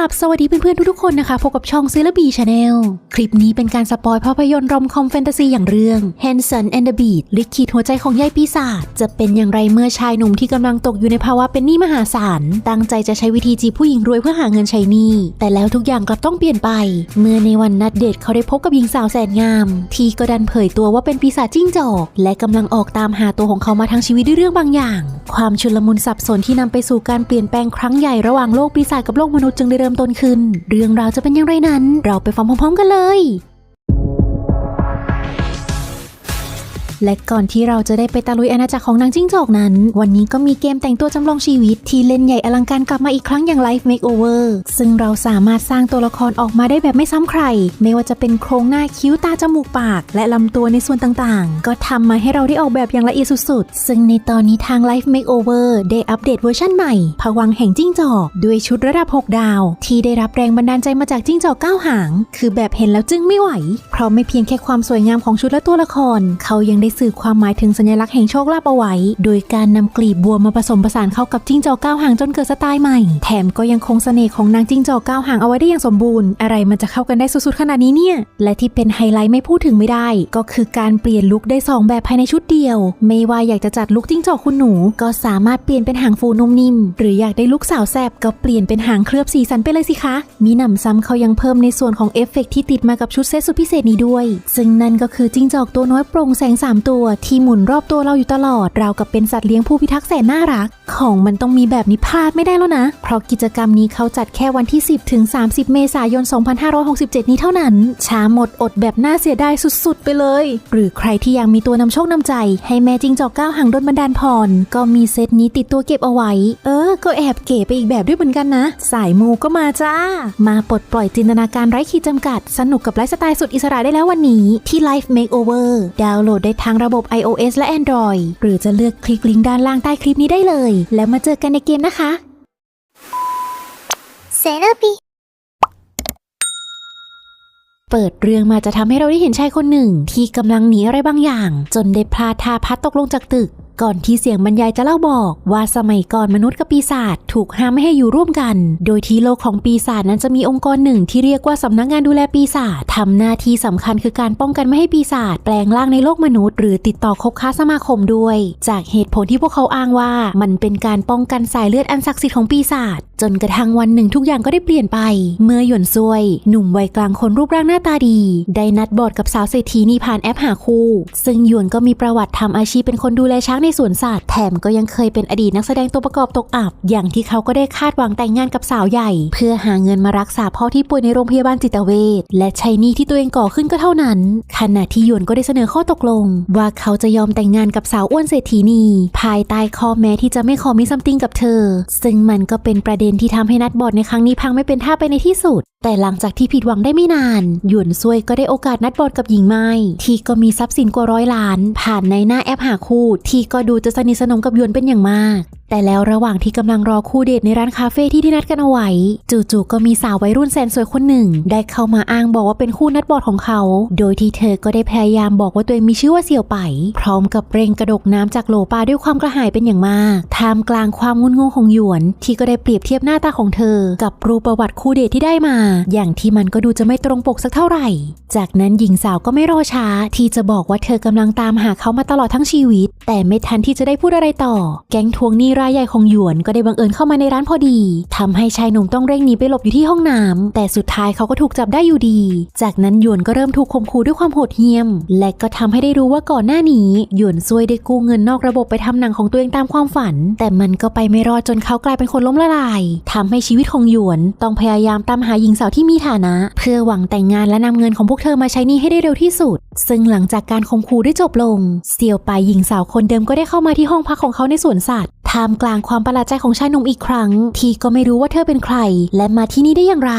ราบสวัสดีเพื่อนๆทุกๆคนนะคะพบกับช่องซิลบีชาแนลคลิปนี้เป็นการสปอยภาพยนตร์รอมคอมแฟนตาซีอย่างเรื่อง Hanson and the Beat ลิขิตหัวใจของยายปีศาจจะเป็นอย่างไรเมื่อชายหนุ่มที่กำลังตกอยู่ในภาวะเป็นหนี้มหาศาลตั้งใจจะใช้วิธีจีบผู้หญิงรวยเพื่อหาเงินใช้หนี้แต่แล้วทุกอย่างกลับต้องเปลี่ยนไป เมื่อในวันนัดเดทเขาได้พบกับหญิงสาวแสนงาม ที่ก็ดันเผยตัวว่าเป็นปีศาจจิ้งจอก และกำลังออกตามหาตัวของเขามาทั้งชีวิตด้วยเรื่องบางอย่าง ความชุลมุนสับสนที่นำไปสู่การเปลี่ยนแปลงครั้งใหญ่ระหว่างโลกปีศาจกับโลกมนุษย์จึงได้เริ่มต้นขึ้น เรื่องราวจะเป็นอย่างไรนั้น เราไปฟังพร้อมๆกันเลย และก่อนที่เราจะได้ไปตะลุยอาณาจักรของนางจิ้งจอกนั้น วันนี้ก็มีเกมแต่งตัวจำลองชีวิต ที่เล่นใหญ่อลังการกลับมาอีกครั้งอย่าง Life Makeover ซึ่งเราสามารถสร้างตัวละครออกมาได้แบบไม่ซ้ำใคร ไม่ว่าจะเป็นโครงหน้าคิ้วตาจมูกปาก และลำตัวในส่วนต่างๆ ก็ทำมาให้เราได้ออกแบบอย่างละเอียดสุดๆ ซึ่งในตอนนี้ทาง Life Makeover ได้อัปเดตเวอร์ชันใหม่ผวังแห่งจิ้งจอก ด้วยชุดระดับ 6 ดาว ที่ได้รับแรงบันดาลใจมาจากจิ้งจอกเก้าหาง คือแบบเห็นแล้วจึงไม่ไหว เพราะไม่เพียงแค่ความสวยงามของชุดและตัวละคร เขายังได้สื่อความหมายถึงสัญลักษณ์แห่งโชคลาภเอาไว้ โดยการนำกลีบบัวมาผสมผสานเข้ากับจิ้งจอกเก้าหางจนเกิดสไตล์ใหม่ แถมก็ยังคงเสน่ห์ของนางจิ้งจอกเก้าหางเอาไว้ได้อย่างสมบูรณ์ อะไรมันจะเข้ากันได้สุดๆขนาดนี้เนี่ย และที่เป็นไฮไลท์ไม่พูดถึงไม่ได้ ก็คือการเปลี่ยนลุคได้สองแบบภายในชุดเดียว ไม่ว่าอยากจะจัดลุคจิ้งจอกคุณหนู ก็สามารถเปลี่ยนเป็นหางฟูนุ่มนิ่ม หรืออยากได้ลุคสาวแซบก็เปลี่ยนเป็นหางเคลือบสีสันไปเลยสิคะ มีหนำซ้ำเขายังเพิ่มในส่วนของเอฟเฟกต์ที่ติดมากับชุดเซตสุดพิเศษนี้ด้วย ซึ่งนั่นก็คือจิ้งจอกตัวน้อยโปร่งแสงสามตัวที่หมุนรอบตัวเราอยู่ตลอดราวกับเป็นสัตว์เลี้ยงผู้พิทักษ์แสนน่ารัก ของมันต้องมีแบบนี้พลาดไม่ได้แล้วนะ เพราะกิจกรรมนี้เขาจัดแค่วันที่ 10 ถึง 30 เมษายน 2567 นี้เท่านั้น ช้าหมดอดแบบน่าเสียดายสุดๆ ไปเลย หรือใครที่ยากมีตัวนำโชคนำใจ ให้แม่จิงจอกก้าวหางดนบันดาลพร ก็มีเซตนี้ติดตัวเก็บเอาไว้ เออ ก็แอบเก๋ไปอีกแบบด้วยเหมือนกันนะ สายมูก็มาจ้า มาปลดปล่อยจินตนาการไร้ขีดจำกัด สนุกกับไลฟ์สไตล์สุดอิสระได้แล้ววันนี้ที่ Life Makeover ดาวน์โหลดได้ทั้งทั้งระบบ iOS และ Android หรือจะเลือกคลิกลิงก์ด้านล่างใต้คลิปนี้ได้เลย แล้วมาเจอกันในเกมนะคะเซราปีเปิดเรื่องมาจะทำให้เราได้เห็นชายคนหนึ่ง ที่กำลังหนีอะไรบางอย่าง จนได้พลาดท่าพัดตกลงจากตึก ก่อนที่เสียงบรรยายจะเล่าบอกว่าสมัยก่อนมนุษย์กับปีศาจถูกห้ามไม่ให้อยู่ร่วมกัน โดยที่โลกของปีศาจนั้นจะมีองค์กรหนึ่งที่เรียกว่าสำนักงานดูแลปีศาจทำหน้าที่สำคัญคือการป้องกันไม่ให้ปีศาจแปลงร่างในโลกมนุษย์ หรือติดต่อคบค้าสมาคมด้วย จากเหตุผลที่พวกเขาอ้างว่า มันเป็นการป้องกันสายเลือดอันศักดิ์สิทธิ์ของปีศาจ จนกระทั่งวันหนึ่งทุกอย่างก็ได้เปลี่ยนไป เมื่อหยวนซวย หนุ่มวัยกลางคนรูปร่างหน้าตาดี ได้นัดบอดกับสาวเศรษฐีนีผ่านแอปหาคู่ ซึ่งหยวนก็มีประวัติทำอาชีพเป็นคนดูแลช้างในสวนสัตว์แถมก็ยังเคยเป็นอดีตนักแสดงตัวประกอบตกอับ อย่างที่เขาก็ได้คาดหวังแต่งงานกับสาวใหญ่ เพื่อหาเงินมารักษาพ่อที่ป่วยในโรงพยาบาลจิตเวชและใช้หนี้ที่ตัวเองก่อขึ้นก็เท่านั้น ขณะที่หยวนก็ได้เสนอข้อตกลง ว่าเขาจะยอมแต่งงานกับสาวอ้วนเศรษฐีนีภายใต้ข้อแม้ที่จะไม่ขอมีซัมติงกับเธอ ซึ่งมันก็เป็นประเด็นที่ทำให้นัดบอดในครั้งนี้พังไม่เป็นท่าไปในที่สุด แต่หลังจากที่ผิดหวังได้ไม่นาน หยวนซวยก็ได้โอกาสนัดบอดกับหญิงไม้ที่ก็มีทรัพย์สินกว่าร้อยล้าน ผ่านในหน้าแอปหาคู่ ที่ก็ดูจะสนิทสนมกับหยวนเป็นอย่างมาก แต่แล้วระหว่างที่กำลังรอคู่เดทในร้านคาเฟ่ที่ที่นัดกันเอาไว้ จู่ๆก็มีสาววัยรุ่นแสนสวยคนหนึ่ง ได้เข้ามาอ้างบอกว่าเป็นคู่นัดบอดของเขา โดยที่เธอก็ได้พยายามบอกว่าตัวเองมีชื่อว่าเสี่ยวไป พร้อมกับเร่งกระดกน้ำจากโหลปลาด้วยความกระหายเป็นอย่างมากท่ามกลางความงุนงงของหยวน ที่ก็ได้เปรียบเทียบหน้าตาของเธอ กับรูปประวัติคู่เดทที่ได้มา อย่างที่มันก็ดูจะไม่ตรงปกสักเท่าไหร่ จากนั้นหญิงสาวก็ไม่รอช้า ที่จะบอกว่าเธอกำลังตามหาเขามาตลอดทั้งชีวิต แต่ไม่ทันที่จะได้พูดอะไรต่อ แก๊งทวงหนี้รายใหญ่ของหยวนก็ได้บังเอิญเข้ามาในร้านพอดีทำให้ชายหนุ่มต้องเร่งหนีไปหลบอยู่ที่ห้องน้ำแต่สุดท้ายเขาก็ถูกจับได้อยู่ดี จากนั้นหยวนก็เริ่มถูกข่มขู่ด้วยความโหดเหี้ยม และก็ทำให้ได้รู้ว่าก่อนหน้านี้หยวนซวยได้กู้เงินนอกระบบไปทำหนังของตัวเองตามความฝัน แต่มันก็ไปไม่รอดจนเขากลายเป็นคนล้มละลายทำให้ชีวิตของหยวนต้องพยายามตามหาหญิงสาวที่มีฐานะ เพื่อหวังแต่งงานและนำเงินของพวกเธอมาใช้หนี้ให้ได้เร็วที่สุด ซึ่งหลังจากการข่มขู่ได้จบลง เซียวไปหญิงสาวคนเดิมก็ได้เข้ามาที่ห้องพักของเขาในสวนสัตว์ ท่ามกลางความประหลาดใจของชายหนุ่มอีกครั้ง ที่ก็ไม่รู้ว่าเธอเป็นใคร และมาที่นี่ได้อย่างไร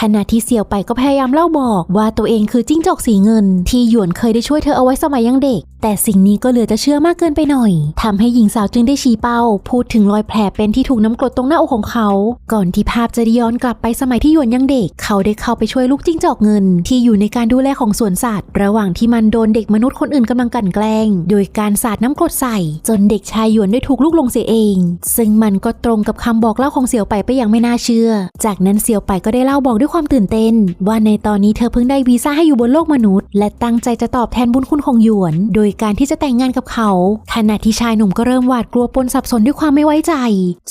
ขณะที่เสี่ยวไปก็พยายามเล่าบอกว่าตัวเองคือจิ้งจอกสีเงิน ที่หยวนเคยได้ช่วยเธอเอาไว้สมัยยังเด็ก แต่สิ่งนี้ก็เหลือจะเชื่อมากเกินไปหน่อยทำให้หญิงสาวจึงได้ชี้เป้า พูดถึงรอยแผลเป็นที่ถูกน้ำกรดตรงหน้าอกของเขา ก่อนที่ภาพจะย้อนกลับไปสมัยที่หยวนยังเด็ก เขาได้เข้าไปช่วยลูกจิ้งจอกเงิน ที่อยู่ในการดูแลของสวนสัตว์ ระหว่างที่มันโดนเด็กมนุษย์คนอื่นกำลังกั่นแกล้ง โดยการสาดน้ำกรดใส่ จนเด็กชายหยวนได้ถูกลูกลงเสียเอง ซึ่งมันก็ตรงกับคำบอกเล่าของเสี่ยวไปไปอย่างไม่น่าเชื่อ จากนั้นเสี่ยวไปก็ได้เล่าบอกด้วยความตื่นเต้น ว่าในตอนนี้เธอเพิ่งได้วีซ่าให้อยู่บนโลกมนุษย์ และตั้งใจจะตอบแทนบุญคุณของหยวน โดยการที่จะแต่งงานกับเขา ขณะที่ชายหนุ่มก็เริ่มหวาดกลัวปนสับสนด้วยความไม่ไว้ใจ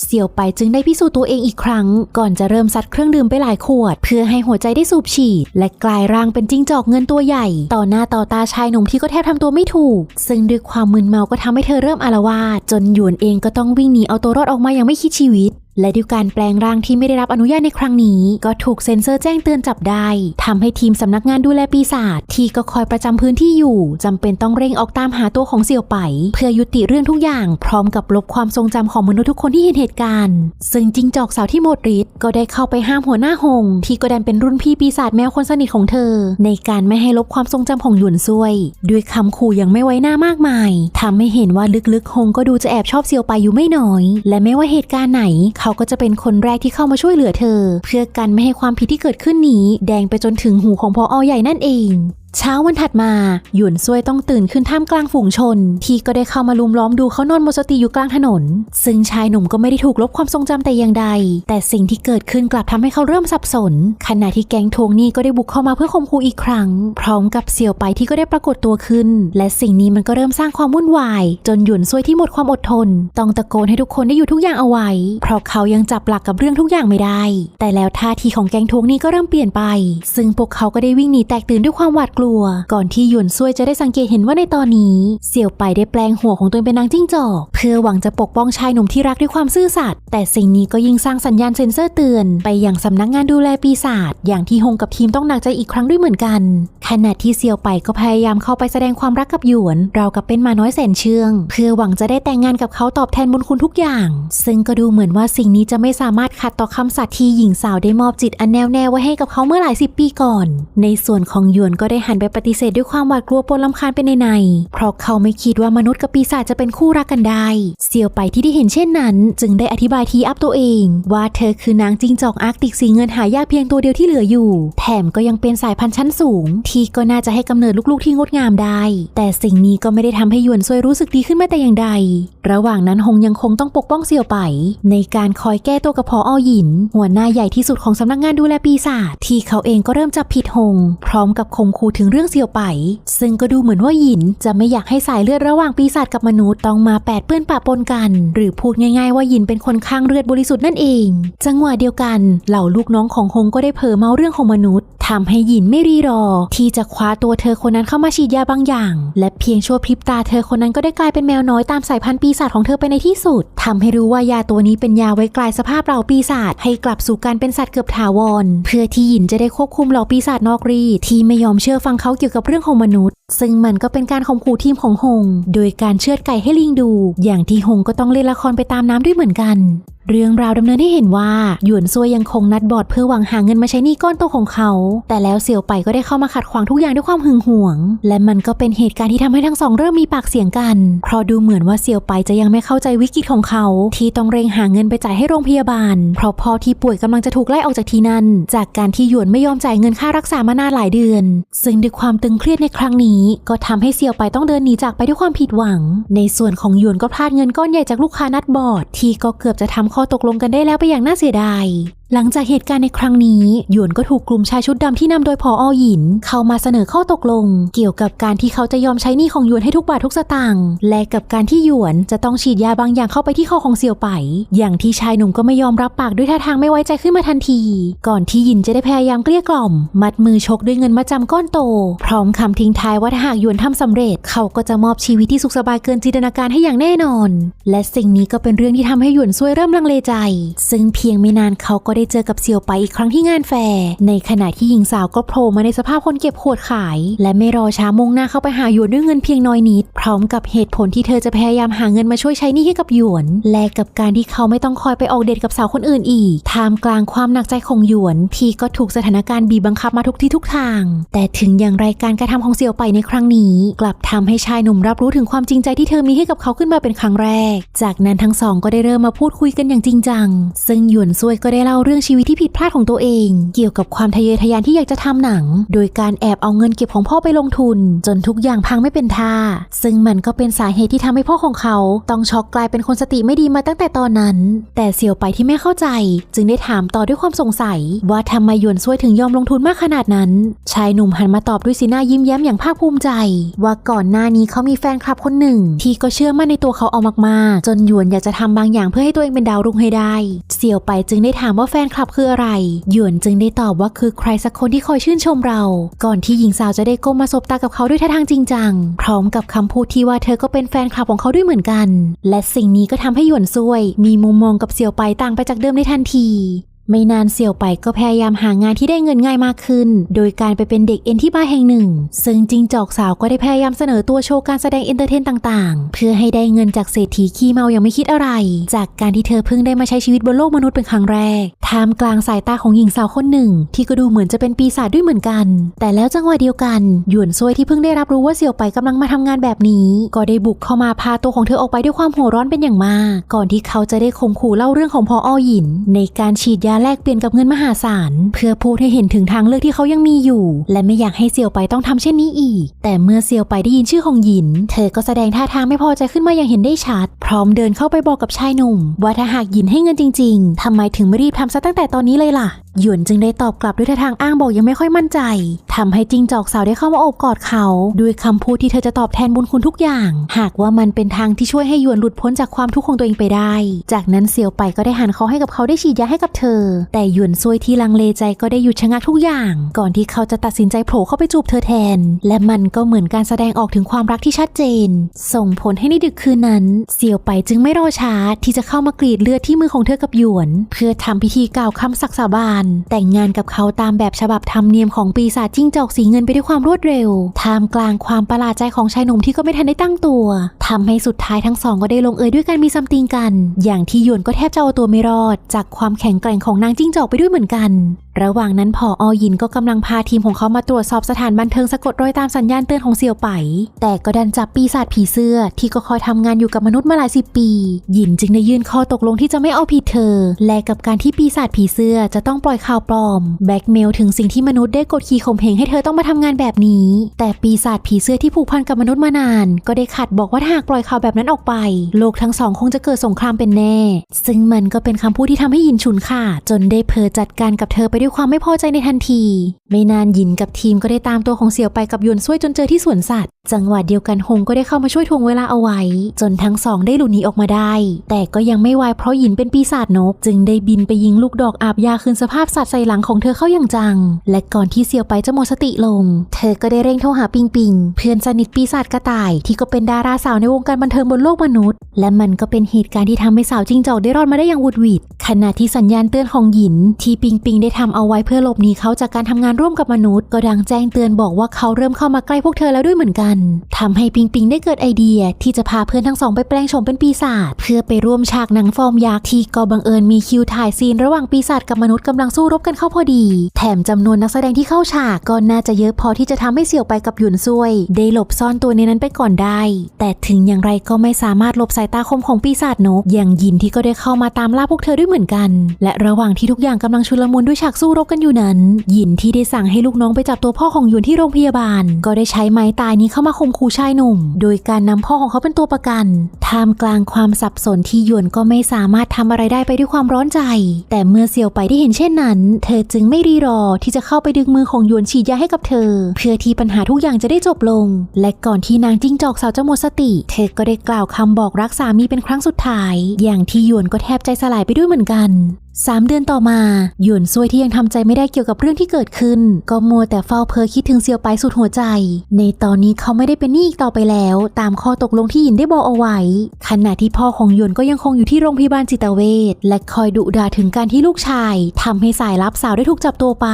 เสี่ยวไปจึงได้พิสูจน์ตัวเองอีกครั้ง ก่อนจะเริ่มซัดเครื่องดื่มไปหลายขวด เพื่อให้หัวใจได้สูบฉีด และกลายร่างเป็นจิ้งจอกเงินตัวใหญ่ ต่อหน้าต่อตาชายหนุ่มที่ก็แทบทำตัวไม่ถูก ซึ่งด้วยความมึนเมาก็ทำให้เธอเริ่มอาละวาจนหยวนเองก็ต้องวิ่งหนีเอาตัวรอดออกมาอย่างไม่คิดชีวิต และด้วยการแปลงร่างที่ไม่ได้รับอนุญาตในครั้งนี้ ก็ถูกเซ็นเซอร์แจ้งเตือนจับได้ทำให้ทีมสำนักงานดูแลปีศาจที่ก็คอยประจำพื้นที่อยู่จำเป็นต้องเร่งออกตามหาตัวของเสี่ยวไป เพื่อยุติเรื่องทุกอย่าง พร้อมกับลบความทรงจำของมนุษย์ทุกคนที่เห็นเหตุการณ์ ซึ่งจิงจอกสาวที่หมดฤทธิ์ก็ได้เข้าไปห้ามหัวหน้าหง ที่ก็ดันเป็นรุ่นพี่ปีศาจแมวคนสนิทของเธอ ในการไม่ให้ลบความทรงจำของหยวนซุยด้วยคำขู่ยังไม่ไว้หน้ามากมายทำให้เห็นว่าลึกๆหงก็ดูจะแอบชอบเสี่ยวไปอยู่ไม่น้อย และไม่ว่าเหตุการณ์ไหนเขาขาก็จะเป็นคนแรกที่เข้ามาช่วยเหลือเธอ เพื่อกันไม่ให้ความผิดที่เกิดขึ้นนี้ แดงไปจนถึงหูของพออใหญ่นั่นเอง เช้าวันถัดมาหยวนซวยต้องตื่นขึ้นท่ามกลางฝูงชน ที่ก็ได้เข้ามาลุมล้อมดูเขานอนหมดสติอยู่กลางถนน ซึ่งชายหนุ่มก็ไม่ได้ถูกลบความทรงจำแต่อย่างใด แต่สิ่งที่เกิดขึ้นกลับทำให้เขาเริ่มสับสน ขณะที่แก๊งทวงหนี้ก็ได้บุกเข้ามาเพื่อข่มขู่อีกครั้ง พร้อมกับเสี่ยวไปที่ก็ได้ปรากฏตัวขึ้น และสิ่งนี้มันก็เริ่มสร้างความวุ่นวาย จนหยวนซวยที่หมดความอดทน ต้องตะโกนให้ทุกคนได้อยู่ทุกอย่างเอาไว้ เพราะเขายังจับหลักกับเรื่องทุกอย่างไม่ได้ แต่แล้วท่าทีของแก๊งทวงหนี้ก็เริ่มเปลี่ยนไป ซึ่งพวกเขาก็ได้วิ่งหนีแตกตื่นด้วยความหวาดกลัว ก่อนที่หยวนซวยจะได้สังเกตเห็นว่าในตอนนี้ เสี่ยวไปได้แปลงหัวของตัวเองเป็นนางจิ้งจอก เพื่อหวังจะปกป้องชายหนุ่มที่รักด้วยความซื่อสัตย์แต่สิ่งนี้ก็ยิ่งสร้างสัญญาณเซ็นเซอร์เตือน ไปยังสำนักงานดูแลปีศาจอย่างที่ฮงกับทีมต้องหนักใจอีกครั้งด้วยเหมือนกัน ขณะที่เสี่ยวไปก็พยายามเข้าไปแสดงความรักกับหยวน เราวกับเป็นมาน้อยแสนเชื่อง เพื่อหวังจะได้แต่งงานกับเขาตอบแทนบุญคุณทุกอย่าง ซึ่งก็ดูเหมือนว่าสิ่งนี้จะไม่สามารถขัดต่อคำสัตย์ที่หญิงสาวได้มอบจิตอันแน่วแน่ไว้ให้กับเขาเมื่อหลายสิบปีก่อน ในส่วนของหยวนก็ได้หันไปปฏิเสธด้วยความหวาดกลัวปนลำคาญไปในในเพราะเขาไม่คิดว่ามนุษย์กับปีศาจจะเป็นคู่รักกันได้เสี่ยวไปที่ได้เห็นเช่นนั้น จึงได้อธิบายทีอัพตัวเอง ว่าเธอคือนางจิงจอกอาร์กติกสีเงินหายากเพียงตัวเดียวที่เหลืออยู่ แถมก็ยังเป็นสายพันธุ์ชั้นสูง ที่ก็น่าจะให้กำเนิดลูกๆที่งดงามได้ แต่สิ่งนี้ก็ไม่ได้ทำให้หยวนซวยรู้สึกดีขึ้นแม้แต่อย่างใด ระหว่างนั้นฮงยังคงต้องปกป้องเสี่ยวไป ในการคอยแก้ตัวกับพออหยิน หัวหน้าใหญ่ที่สุดของสำนักงานดูแลปีศาจที่เขาเองก็เริ่มจับผิดฮงพร้อมกับข่มขู่ถึงเรื่องเสี่ยวไป ซึ่งก็ดูเหมือนว่าหยินจะไม่อยากให้สายเลือดระหว่างปีศาจกับมนุษย์ต้องมาแปดเปื้อนปะปนกัน หรือพูดง่ายๆว่าหยินเป็นคนข้างเลือดบริสุทธิ์นั่นเอง จังหวะเดียวกัน เหล่าลูกน้องของฮงก็ได้เผลอเมาเรื่องของมนุษย์ ทำให้หยินไม่รีรอ ที่จะคว้าตัวเธอคนนั้นเข้ามาฉีดยาบางอย่าง และเพียงชั่วพริบตาเธอคนนั้นก็ได้กลายเป็นแมวน้อยตามสายพันธุ์ปีศาจของเธอไปในที่สุดทำให้รู้ว่ายาตัวนี้เป็นยาไว้กลายสภาพเหล่าปีศาจให้กลับสู่การเป็นสัตว์เกือบถาวร เพื่อที่หยินจะได้ควบคุมเหล่าปีศาจนอกรีที่ไม่ยอมเชื่อฟังเขาเกี่ยวกับเรื่องของมนุษย์ ซึ่งมันก็เป็นการข่มขู่ทีมของฮงโดยการเชือดไก่ให้ลิงดู อย่างที่ฮงก็ต้องเล่นละครไปตามน้ำด้วยเหมือนกัน เรื่องราวดำเนินให้เห็นว่า หยวนซัวยังคงนัดบอดเพื่อหวังหาเงินมาใช้หนี้ก้อนโตของเขา แต่แล้วเสี่ยวไปก็ได้เข้ามาขัดขวางทุกอย่างด้วยความหึงหวง และมันก็เป็นเหตุการณ์ที่ทำให้ทั้งสองเริ่มมีปากเสียงกัน เพราะดูเหมือนว่าเสี่ยวไปจะยังไม่เข้าใจวิกฤตของเขา ที่ต้องเร่งหาเงินไปจ่ายให้โรงพยาบาล เพราะพ่อที่ป่วยกำลังจะถูกไล่ออกจากที่นั่น จากการที่หยวนไม่ยอมจ่ายเงินค่ารักษามานานหลายเดือน ซึ่งด้วยความตึงเครียดในครั้งนี้ก็ทำให้เซียวไปต้องเดินหนีจากไปด้วยความผิดหวัง ในส่วนของหยวนก็พลาดเงินก้อนใหญ่จากลูกค้านัดบอร์ดที่ก็เกือบจะทำข้อตกลงกันได้แล้วไปอย่างน่าเสียดาย หลังจากเหตุการณ์ในครั้งนี้หยวนก็ถูกกลุ่มชายชุดดำที่นำโดยพออหยิน เข้ามาเสนอข้อตกลง เกี่ยวกับการที่เขาจะยอมใช้หนี้ของหยวนให้ทุกบาททุกสตางค์และกับการที่หยวนจะต้องฉีดยาบางอย่างเข้าไปที่คอของเสี่ยวไป อย่างที่ชายหนุ่มก็ไม่ยอมรับปากด้วยท่าทางไม่ไว้ใจขึ้นมาทันที ก่อนที่หยินจะได้พยายามเกลี้ยกล่อม มัดมือชกด้วยเงินมาจำก้อนโต พร้อมคำทิ้งท้ายว่าถ้าหากหยวนทำสำเร็จ เขาก็จะมอบชีวิตที่สุขสบายเกินจินตนาการให้อย่างแน่นอน และสิ่งนี้ก็เป็นเรื่องที่ทำให้หยวนซวยเริ่มลังเลใจ ซึ่งเพียงไม่นานเขาก็ได้เจอกับเสี่ยวไปอีกครั้งที่งานแฟร์ ในขณะที่หญิงสาวก็โผล่มาในสภาพคนเก็บขวดขาย และไม่รอช้ามุ่งหน้าเข้าไปหาหยวนด้วยเงินเพียงน้อยนิด พร้อมกับเหตุผลที่เธอจะพยายามหาเงินมาช่วยใช้หนี้ให้กับหยวน แลกกับการที่เขาไม่ต้องคอยไปออกเดทกับสาวคนอื่นอีกท่ามกลางความหนักใจของหยวน ที่ก็ถูกสถานการณ์บีบบังคับมาทุกที่ทุกทาง แต่ถึงอย่างไรการกระทำของเสี่ยวไปในครั้งนี้ กลับทำให้ชายหนุ่มรับรู้ถึงความจริงใจที่เธอมีให้กับเขาขึ้นมาเป็นครั้งแรก จากนั้นทั้งสองก็ได้เริ่มมาพูดคุยกันอย่างจริงจัง ซึ่งหยวนซวยก็ได้เล่าเรื่องชีวิตที่ผิดพลาดของตัวเอง เกี่ยวกับความทะเยอทะยานที่อยากจะทำหนัง โดยการแอบเอาเงินเก็บของพ่อไปลงทุน จนทุกอย่างพังไม่เป็นท่า ซึ่งมันก็เป็นสาเหตุที่ทำให้พ่อของเขา ต้องช็อกกลายเป็นคนสติไม่ดีมาตั้งแต่ตอนนั้น แต่เสี่ยวไปที่ไม่เข้าใจ จึงได้ถามต่อด้วยความสงสัย ว่าทำไมหยวนซวยถึงยอมลงทุนมากขนาดนั้น ชายหนุ่มหันมาตอบด้วยสีหน้ายิ้มแย้มอย่างภาคภูมิใจ ว่าก่อนหน้านี้เขามีแฟนคลับคนหนึ่ง ที่ก็เชื่อมั่นในตัวเขาเอามากๆ จนหยวนอยากจะทำบางอย่างเพื่อให้ตัวเองเป็นดาวรุ่งให้ได้ เสี่ยวไปจึงได้ถามว่าแฟนคลับคืออะไร หยวนจึงได้ตอบว่าคือใครสักคนที่คอยชื่นชมเรา ก่อนที่หญิงสาวจะได้ก้มมาสบตากับเขาด้วยท่าทางจริงจัง พร้อมกับคำพูดที่ว่าเธอก็เป็นแฟนคลับของเขาด้วยเหมือนกัน และสิ่งนี้ก็ทำให้หยวนซวย มีมุมมองกับเสี่ยวไปต่างไปจากเดิมในทันที ไม่นานเสี่ยวไปก็พยายามหางานที่ได้เงินง่ายมากขึ้น โดยการไปเป็นเด็กเอ็นที่บ้าร์แห่งหนึ่ง ซึ่งจิงจอกสาวก็ได้พยายามเสนอตัวโชว์การแสดงเอนเตอร์เทนต่างๆ เพื่อให้ได้เงินจากเศรษฐีขี้เมาอย่างไม่คิดอะไร จากการที่เธอเพิ่งได้มาใช้ชีวิตบนโลกมนุษย์เป็นครั้งแรกท่ามกลางสายตาของหญิงสาวคนหนึ่ง ที่ก็ดูเหมือนจะเป็นปีศาจด้วยเหมือนกัน แต่แล้วจังหวะเดียวกันหยวนซวยที่เพิ่งได้รับรู้ว่าเสี่ยวไปกำลังมาทำงานแบบนี้ ก็ได้บุกเข้ามาพาตัวของเธอออกไปด้วยความโหร้อนเป็นอย่างมาก ก่อนที่เขาจะได้ข่มขู่เล่าเรื่องของพออหยิน ในการฉีดยาแลกเปลี่ยนกับเงินมหาศาล เพื่อพูดให้เห็นถึงทางเลือกที่เขายังมีอยู่ และไม่อยากให้เซียวไปต้องทำเช่นนี้อีก แต่เมื่อเซียวไปได้ยินชื่อของหยิน เธอก็แสดงท่าทางไม่พอใจขึ้นมาอย่างเห็นได้ชัด พร้อมเดินเข้าไปบอกกับชายหนุ่ม ว่าถ้าหากหยินให้เงินจริง ๆทำไมถึงไม่รีบทำซะตั้งแต่ตอนนี้เลยล่ะ หยวนจึงได้ตอบกลับด้วยท่าทางอ้างบอกยังไม่ค่อยมั่นใจทำให้จิงจอกสาวได้เข้ามาโอบกอดเขา ด้วยคำพูดที่เธอจะตอบแทนบุญคุณทุกอย่าง หากว่ามันเป็นทางที่ช่วยให้หยวนหลุดพ้นจากความทุกข์ของตัวเองไปได้ จากนั้นเสี่ยวไปก็ได้หันเขาให้กับเขาได้ฉีดยาให้กับเธอ แต่หยวนซวยที่ลังเลใจก็ได้หยุดชะงักทุกอย่าง ก่อนที่เขาจะตัดสินใจโผล่เข้าไปจูบเธอแทน และมันก็เหมือนการแสดงออกถึงความรักที่ชัดเจน ส่งผลให้ในดึกคืนนั้นเสี่ยวไปจึงไม่รอช้าที่จะเข้ามากรีดเลือดที่มือของเธอกับหยวน เพื่อทำพิธีกล่าวคำสักสาบานแต่งงานกับเขาตามแบบฉบับธรรมเนียมของปีศาจจิ้งจอกสีเงินไปด้วยความรวดเร็ว ท่ามกลางความประหลาดใจของชายหนุ่มที่ก็ไม่ทันได้ตั้งตัวทำให้สุดท้ายทั้งสองก็ได้ลงเอยด้วยการมีซัมติงกัน อย่างที่หยวนก็แทบจะเอาตัวไม่รอด จากความแข็งแกร่งของนางจิ้งจอกไปด้วยเหมือนกัน ระหว่างนั้นพออยินก็กำลังพาทีมของเขามาตรวจสอบสถานบันเทิงสะกดรอยตามสัญญาณเตือนของเสี่ยวไป แต่ก็ดันจับปีศาจผีเสื้อที่ก็คอยทำงานอยู่กับมนุษย์มาหลายสิบปี หยินจึงได้ยื่นข้อตกลงที่จะไม่เอาผิดเธอ และกับการที่ปีศาจผีเสื้อจะต้องปล่อยข่าวปลอม แบล็กเมลถึงสิ่งที่มนุษย์ได้กดขี่ข่มเหงให้เธอต้องมาทำงานแบบนี้ แต่ปีศาจผีเสื้อที่ผูกพันกับมนุษย์มานาน ก็ได้ขัดบอกว่าหากปล่อยข่าวแบบนั้นออกไป โลกทั้งสองคงจะเกิดสงครามเป็นแน่ ซึ่งมันก็เป็นคำพูดที่ทำให้ยินฉุนค่ะ จนได้เพอจัดการกับเธอไปด้วยความไม่พอใจในทันที ไม่นานยินกับทีมก็ได้ตามตัวของเสี่ยวไปกับยวนซุยจนเจอที่สวนสัตว์ จังหวะเดียวกันฮงก็ได้เข้ามาช่วยทวงเวลาเอาไว้ จนทั้งสองได้หลุดหนีออกมาได้ แต่ก็ยังไม่วายเพราะยินเป็นปีศาจนก จึงได้บินไปยิงลูกดอกอาบยาคืนสภาพาพสัตว์ใส่หลังของเธอเข้าอย่างจัง และก่อนที่เสี่ยวไปจะหมดสติลง เธอก็ได้เร่งโทรหาปิงปิง เพื่อนสนิทปีศาจกระต่าย ที่ก็เป็นดาราสาวในวงการบันเทิงบนโลกมนุษย์ และมันก็เป็นเหตุการณ์ที่ทำให้สาวจิงจอกได้รอดมาได้อย่างหวุดหวิดขณะที่สัญญาณเตือนของหยิน ที่ปิงปิงได้ทำเอาไว้เพื่อหลบหนีเขาจากการทำงานร่วมกับมนุษย์ ก็ดังแจ้งเตือนบอกว่าเขาเริ่มเข้ามาใกล้พวกเธอแล้วด้วยเหมือนกันทำให้ปิงปิงได้เกิดไอเดีย ที่จะพาเพื่อนทั้งสองไปแปลงโฉมเป็นปีศาจเพื่อไปร่วมฉากหนังฟอร์มยักษ์ที่ก็บังเอิญมีคิวถ่ายซีนระหว่างปีศาจกับมนุษย์กำลังสู้รบกันเข้าพอดี แถมจำนวนนักแสดงที่เข้าฉากก็น่าจะเยอะพอที่จะทำให้เสี่ยวไปกับหยุนซุยได้หลบซ่อนตัวในนั้นไปก่อนได้ แต่ถึงอย่างไรก็ไม่สามารถหลบสายตาคมของปีศาจนกอย่างยินที่ก็ได้เข้ามาตามล่าพวกเธอด้วยเหมือนกัน และระหว่างที่ทุกอย่างกำลังชุลมุนด้วยฉากสู้รบกันอยู่นั้น ยินที่ได้สั่งให้ลูกน้องไปจับตัวพ่อของหยวนที่โรงพยาบาล ก็ได้ใช้ไม้ตายนี้เข้ามาข่มขู่ชายหนุ่ม โดยการนำพ่อของเขาเป็นตัวประกันท่ามกลางความสับสนที่หยวนก็ไม่สามารถทำอะไรได้ไปด้วยความร้อนใจ แต่เมื่อเสี่ยวไปได้เห็นเช่นนั้น เธอจึงไม่รีรอที่จะเข้าไปดึงมือของหยวนฉีดยาให้กับเธอ เพื่อที่ปัญหาทุกอย่างจะได้จบลง และก่อนที่นางจิ้งจอกสาวจะหมดสติ เธอก็ได้กล่าวคำบอกรักสามีเป็นครั้งสุดท้าย อย่างที่หยวนก็แทบใจสลายไปด้วยเหมือนกันสามเดือนต่อมาหยวนซวยที่ยังทำใจไม่ได้เกี่ยวกับเรื่องที่เกิดขึ้น ก็มัวแต่เฝ้าเพ้อคิดถึงเซียวไปสุดหัวใจ ในตอนนี้เขาไม่ได้เป็นหนี้อีกต่อไปแล้ว ตามข้อตกลงที่หยินได้บอกเอาไว้ ขณะที่พ่อของหยวนก็ยังคงอยู่ที่โรงพยาบาลจิตเวชและคอยดุด่าถึงการที่ลูกชายทำให้สายลับสาวได้ถูกจับตัวไป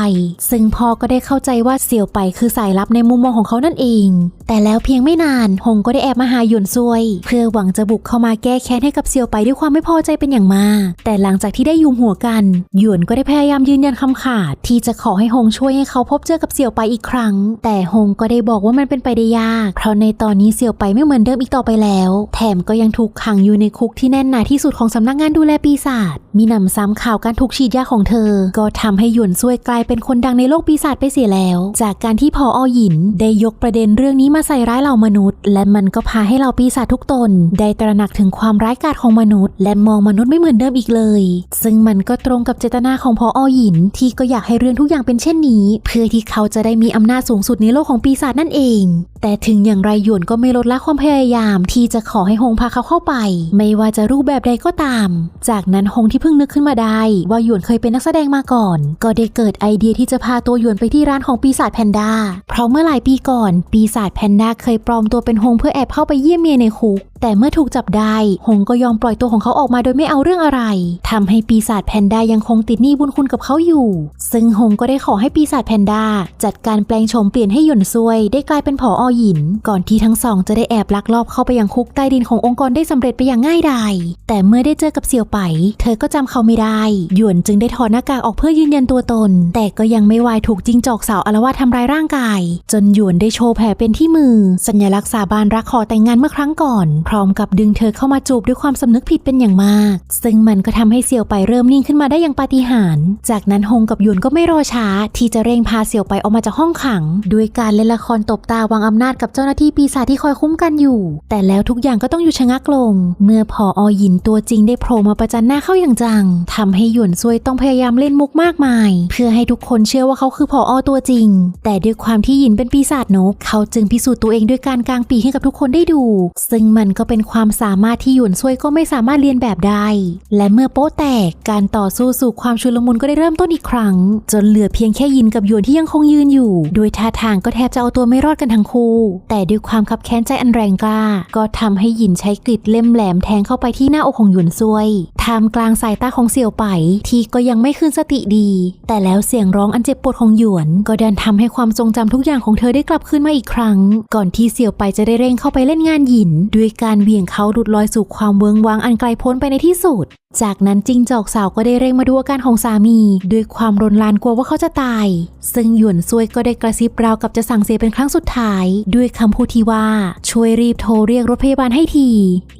ซึ่งพ่อก็ได้เข้าใจว่าเซียวไปคือสายลับในมุมมองของเขานั่นเอง แต่แล้วเพียงไม่นานฮงก็ได้แอบมาหาหยวนซวย เพื่อหวังจะบุกเข้ามาแก้แค้นให้กับเซียวไปด้วยความไม่พอใจเป็นอย่างมาก แต่หลังจากที่ได้ยุมหัวกัน หยวนก็ได้พยายามยืนยันคำขาด ที่จะขอให้ฮงช่วยให้เขาพบเจอกับเสี่ยวไปอีกครั้ง แต่ฮงก็ได้บอกว่ามันเป็นไปได้ยาก เพราะในตอนนี้เสี่ยวไปไม่เหมือนเดิมอีกต่อไปแล้ว แถมก็ยังถูกขังอยู่ในคุกที่แน่นหนาที่สุดของสำนักงานดูแลปีศาจ มีหนำซ้ำข่าวการถูกฉีดยาของเธอ ก็ทำให้หยวนซวยกลายเป็นคนดังในโลกปีศาจไปเสียแล้ว จากการที่พออหยินได้ยกประเด็นเรื่องนี้มาใส่ร้ายเหล่ามนุษย์ และมันก็พาให้เหล่าปีศาจทุกตน ได้ตระหนักถึงความร้ายกาจของมนุษย์ และมองมนุษย์ไม่เหมือนเดิมอีกเลย ซึ่งมันก็ตรงกับเจตนาของพออหยินที่ก็อยากให้เรื่องทุกอย่างเป็นเช่นนี้ เพื่อที่เขาจะได้มีอำนาจสูงสุดในโลกของปีศาจนั่นเอง แต่ถึงอย่างไรหยวนก็ไม่ลดละความพยายามที่จะขอให้ฮงพาเขาเข้าไป ไม่ว่าจะรูปแบบใดก็ตาม จากนั้นฮงที่เพิ่งนึกขึ้นมาได้ ว่าหยวนเคยเป็นนักแสดงมาก่อน ก็ได้เกิดไอเดียที่จะพาตัวหยวนไปที่ร้านของปีศาจแพนด้าเพราะเมื่อหลายปีก่อน ปีศาจแพนด้าเคยปลอมตัวเป็นฮงเพื่อแอบเข้าไปเยี่ยมเมียในคุกแต่เมื่อถูกจับได้ฮงก็ยอมปล่อยตัวของเขาออกมาโดยไม่เอาเรื่องอะไรทำให้ปีศาจแพนด้ายังคงติดหนี้บุญคุณกับเขาอยู่ ซึ่งฮงก็ได้ขอให้ปีศาจแพนด้าจัดการแปลงโฉมเปลี่ยนให้หยวนซวย ได้กลายเป็นผออหยิน ก่อนที่ทั้งสองจะได้แอบลักลอบเข้าไปยังคุกใต้ดินขององค์กรได้สำเร็จไปอย่างง่ายดายแต่เมื่อได้เจอกับเสี่ยวไป เธอก็จำเขาไม่ได้ หยวนจึงได้ถอดหน้ากากออกเพื่อยืนยันตัวตน แต่ก็ยังไม่วายถูกจิงจอกสาวอารวาสทำร้ายร่างกาย จนหยวนได้โชว์แผลเป็นที่มือ สัญลักษณ์สาบานรักขอแต่งงานเมื่อครั้งก่อน พร้อมกับดึงเธอเข้ามาจูบด้วยความสำนึกผิดเป็นอย่างมาก ซึ่งมันก็ทำให้เสี่ยวไปเริ่มนงขึ้นมาได้อย่างปาฏิหาริย์จากนั้นฮงกับหยวนก็ไม่รอช้า ที่จะเร่งพาเสี่ยวไปออกมาจากห้องขัง ด้วยการเล่นละครตบตาวางอำนาจกับเจ้าหน้าที่ปีศาจที่คอยคุ้มกันอยู่ แต่แล้วทุกอย่างก็ต้องหยุดชะงักลง เมื่อพออหยินตัวจริงได้โผล่มาประจันหน้าเข้าอย่างจังทำให้หยวนซวยต้องพยายามเล่นมุกมากมาย เพื่อให้ทุกคนเชื่อว่าเขาคือพออตัวจริง แต่ด้วยความที่หยินเป็นปีศาจนก เขาจึงพิสูจน์ตัวเองด้วยการกางปีกให้กับทุกคนได้ดู ซึ่งมันก็เป็นความสามารถที่หยวนซวยก็ไม่สามารถเรียนแบบได้ และเมื่อโป๊แตกการต่อสู้สู่ความชุลมุนก็ได้เริ่มต้นอีกครั้ง จนเหลือเพียงแค่ยินกับหยวนที่ยังคงยืนอยู่ โดยท่าทางก็แทบจะเอาตัวไม่รอดกันทั้งคู่ แต่ด้วยความคับแค้นใจอันแรงกล้า ก็ทำให้ยินใช้กริดเล่มแหลมแทงเข้าไปที่หน้าอกของหยวนซวยท่ามกลางสายตาของเสี่ยวไปที่ก็ยังไม่คืนสติดี แต่แล้วเสียงร้องอันเจ็บปวดของหยวน ก็ดันทำให้ความทรงจำทุกอย่างของเธอได้กลับคืนมาอีกครั้ง ก่อนที่เสี่ยวไปจะได้เร่งเข้าไปเล่นงานหยิน ด้วยการเหวี่ยงเขาหลุดลอยสู่ความเวิงวางอันไกลพ้นไปในที่สุด จากนั้นจิงจอกสาวก็ได้เร่งมาดูอาการของสามี ด้วยความรนลานกลัวว่าเขาจะตาย ซึ่งหยวนซวยก็ได้กระซิบราวกับจะสั่งเสียเป็นครั้งสุดท้าย ด้วยคำพูดที่ว่าช่วยรีบโทรเรียกรถพยาบาลให้ที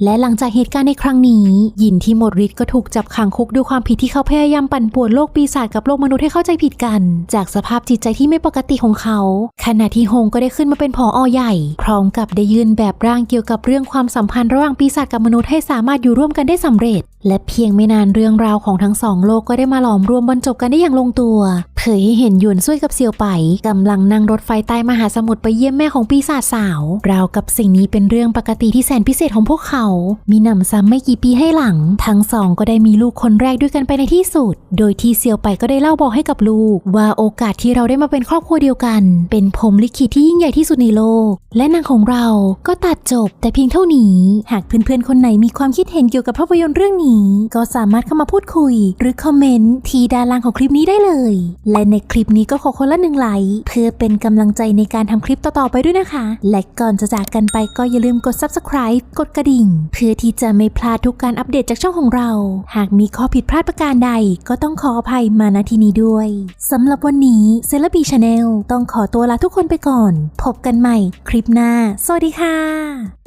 และหลังจากเหตุการณ์ในครั้งนี้ หยินที่หมดฤทธิ์ก็ถูกจับขังคุกด้วยความผิดที่เขาพยายามปั่นป่วนโลกปีศาจกับโลกมนุษย์ให้เข้าใจผิดกัน จากสภาพจิตใจที่ไม่ปกติของเขา ขณะที่ฮงก็ได้ขึ้นมาเป็นผออใหญ่ พร้อมกับได้ยื่นแบบร่างเกี่ยวกับเรื่องความสัมพันธ์ระหว่างปีศาจกับมนุษย์ให้สามารถอยู่ร่วมกันได้สำเร็จ และเพียงไม่นานเรื่องราวของทั้งั้งสองโลกก็ได้มาหลอมรวมบรรจบกันได้อย่างลงตัว เผยให้เห็นหยวนซุยกับเซียวไปกำลังนั่งรถไฟใต้มหาสมุทรไปเยี่ยมแม่ของปีศาจสาว ราวกับสิ่งนี้เป็นเรื่องปกติที่แสนพิเศษของพวกเขา มีหนำซ้ำไม่กี่ปีให้หลัง ทั้งสองก็ได้มีลูกคนแรกด้วยกันไปในที่สุด โดยที่เซียวไปก็ได้เล่าบอกให้กับลูก ว่าโอกาสที่เราได้มาเป็นครอบครัวเดียวกัน เป็นพรมลิขิตที่ยิ่งใหญ่ที่สุดในโลก และนางของเราก็ตัดจบ แต่เพียงเท่านี้ หากเพื่อนๆคนไหนมีความคิดเห็นเกี่ยวกับภาพยนตร์เรื่องนี้ ก็สามารถเข้ามาพูดคุยย หรือคอมเมนต์ที่ด้านล่างของคลิปนี้ได้เลย และในคลิปนี้ก็ขอคนละหนึ่งไลค์เพื่อเป็นกำลังใจในการทำคลิปต่อๆไปด้วยนะคะ และก่อนจะจากกันไปก็อย่าลืมกด subscribe กดกระดิ่ง เพื่อที่จะไม่พลาดทุกการอัปเดตจากช่องของเรา หากมีข้อผิดพลาดประการใด ก็ต้องขออภัยมาณที่นี้ด้วยสำหรับวันนี้เซเลบีชาแนลต้องขอตัวลาทุกคนไปก่อน พบกันใหม่คลิปหน้า สวัสดีค่ะ